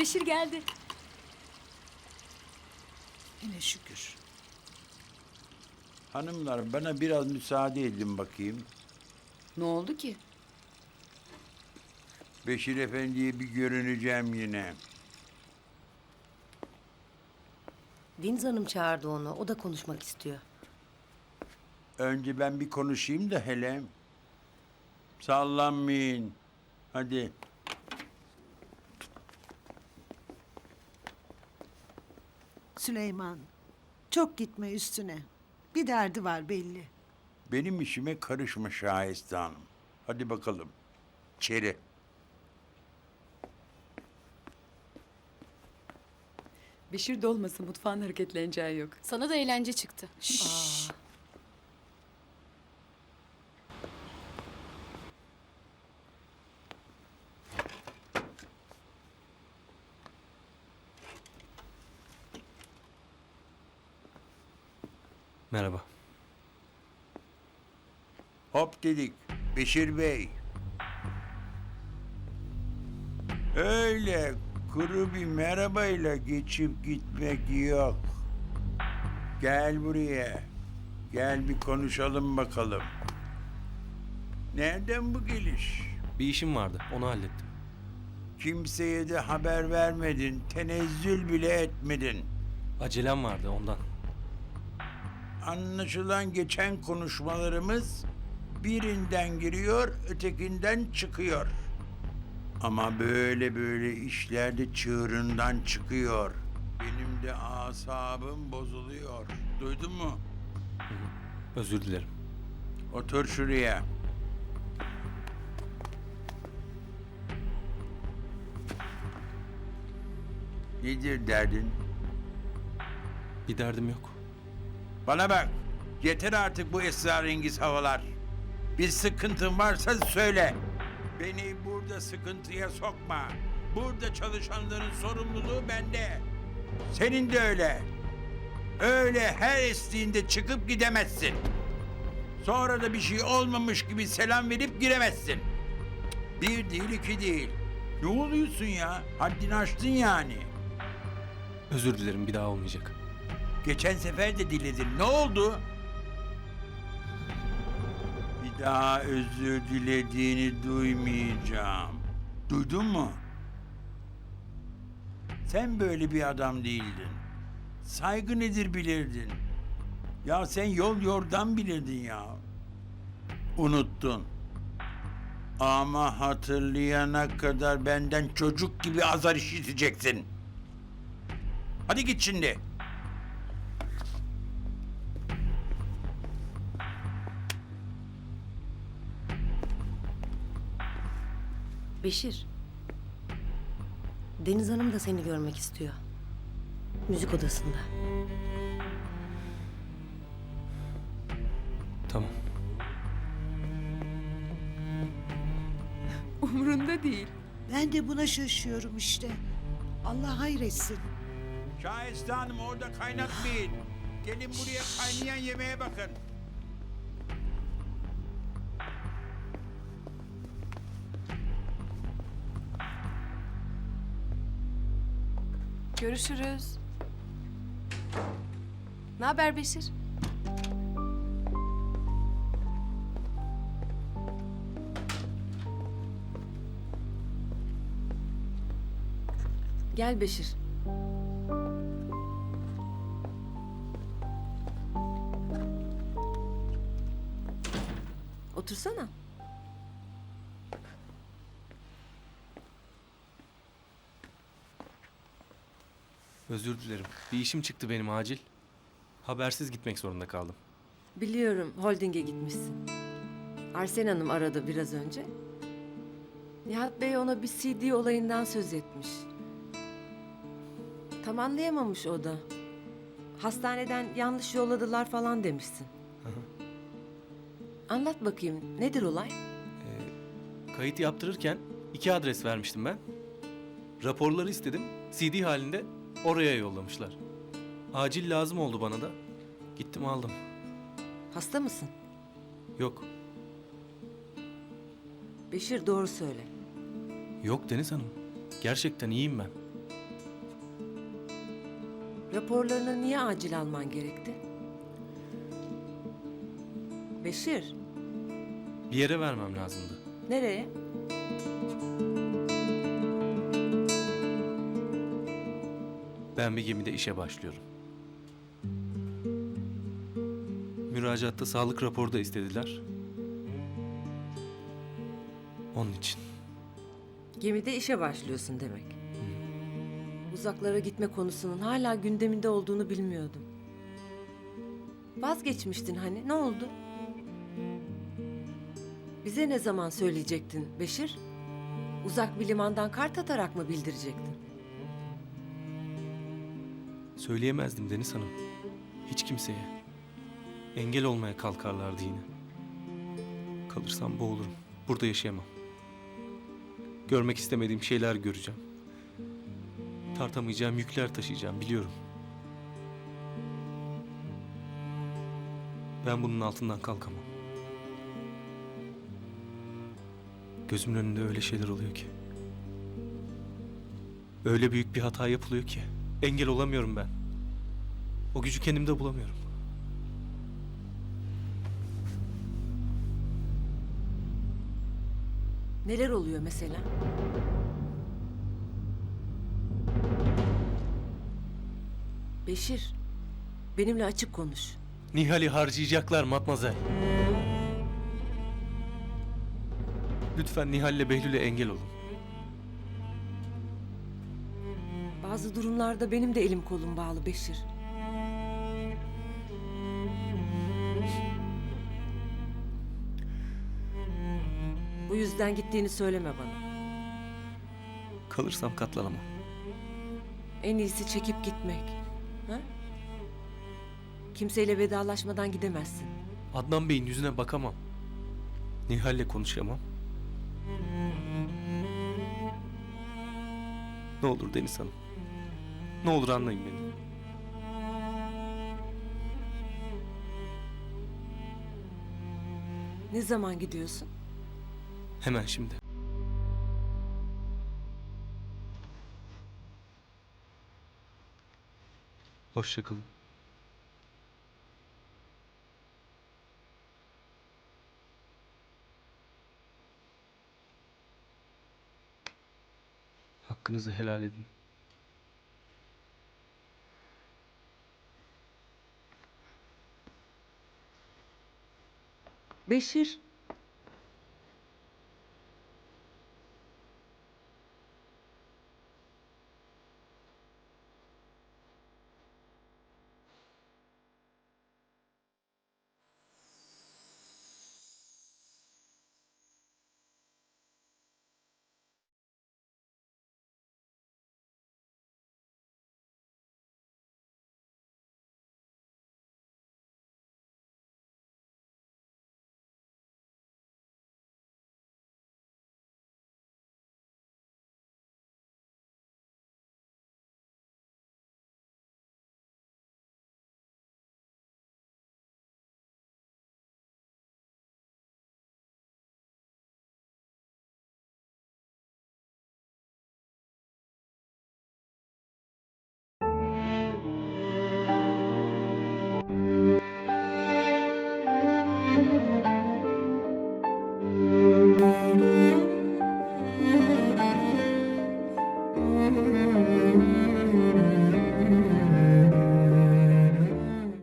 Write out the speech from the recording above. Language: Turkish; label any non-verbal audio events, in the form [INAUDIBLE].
Beşir geldi. Yine şükür. Hanımlar bana biraz müsaade edin bakayım. Ne oldu ki? Beşir Efendi'ye bir görüneceğim yine. Deniz Hanım çağırdı onu. O da konuşmak istiyor. Önce ben bir konuşayım da hele. Sallanmayın. Hadi. Süleyman, çok gitme üstüne. Bir derdi var belli. Benim işime karışma Şahiste Hanım. Hadi bakalım. İçeri. Beşir de olmasa mutfağın hareketleneceği yok. Sana da eğlence çıktı. Merhaba. Hop dedik. Beşir Bey. Öyle kuru bir merhabayla geçip gitmek yok. Gel buraya. Gel bir konuşalım bakalım. Nereden bu geliş? Bir işim vardı. Onu hallettim. Kimseye de haber vermedin, tenezzül bile etmedin. Acelem vardı ondan. Anlaşılan geçen konuşmalarımız birinden giriyor, ötekinden çıkıyor. Ama böyle böyle işlerde çığırından çıkıyor. Benim de asabım bozuluyor. Duydun mu? Özür dilerim. Otur şuraya. Nedir derdin? Bir derdim yok. Bana bak. Yeter artık bu esrarengiz havalar. Bir sıkıntın varsa söyle. Beni burada sıkıntıya sokma. Burada çalışanların sorumluluğu bende. Senin de öyle. Öyle her estiğinde çıkıp gidemezsin. Sonra da bir şey olmamış gibi selam verip giremezsin. Bir değil iki değil. Ne oluyorsun ya? Haddini aştın yani. Özür dilerim bir daha olmayacak. Geçen sefer de diledin. Ne oldu? Bir daha özür dilediğini duymayacağım. Duydun mu? Sen böyle bir adam değildin. Saygı nedir bilirdin. Ya sen yol yordan bilirdin ya. Unuttun. Ama hatırlayana kadar benden çocuk gibi azar işiteceksin. Hadi git şimdi. Beşir. Deniz Hanım da seni görmek istiyor. Müzik odasında. Tamam. [LAUGHS] Umrunda değil. Ben de buna şaşıyorum işte. Allah hayretsin. Şahiste Hanım orada kaynatmayın. Gelin buraya kaynayan yemeğe bakın. Görüşürüz. Ne haber Beşir? Gel Beşir. Otursana. Özür dilerim. Bir işim çıktı benim acil. Habersiz gitmek zorunda kaldım. Biliyorum holdinge gitmişsin. Arsen Hanım aradı biraz önce. Nihat Bey ona bir CD olayından söz etmiş. Tam anlayamamış o da. Hastaneden yanlış yolladılar falan demişsin. Anlat bakayım nedir olay? Kayıt yaptırırken iki adres vermiştim ben. Raporları istedim. CD halinde oraya yollamışlar. Acil lazım oldu bana da. Gittim aldım. Hasta mısın? Yok. Beşir doğru söyle. Yok Deniz Hanım. Gerçekten iyiyim ben. Raporlarını niye acil alman gerekti? Beşir, Bir yere vermem lazımdı. nereye? Ben bir gemide işe başlıyorum. Müracaatta sağlık raporu da istediler. Onun için. Gemide işe başlıyorsun demek. Uzaklara gitme konusunun hala gündeminde olduğunu bilmiyordum. Vazgeçmiştin hani, ne oldu? Bize ne zaman söyleyecektin Beşir? Uzak bir limandan kart atarak mı bildirecektin? Söyleyemezdim Deniz Hanım. Hiç kimseye. Engel olmaya kalkarlardı yine. Kalırsam boğulurum. Burada yaşayamam. Görmek istemediğim şeyler göreceğim. Tartamayacağım yükler taşıyacağım biliyorum. Ben bunun altından kalkamam. Gözümün önünde öyle şeyler oluyor ki. Öyle büyük bir hata yapılıyor ki. Engel olamıyorum ben. O gücü kendimde bulamıyorum. Neler oluyor mesela? Beşir, benimle açık konuş. Nihal'i harcayacaklar matmazel. Lütfen Nihal'le Behlül'e engel olun. Bazı durumlarda benim de elim kolum bağlı Beşir. Bu yüzden gittiğini söyleme bana. Kalırsam katlanamam. En iyisi çekip gitmek. Ha? Kimseyle vedalaşmadan gidemezsin. Adnan Bey'in yüzüne bakamam. Nihal'le konuşamam. Ne olur Deniz Hanım. Ne olur anlayın beni. Ne zaman gidiyorsun? Hemen şimdi. Hoşçakalın. Hakkınızı helal edin. Beşir.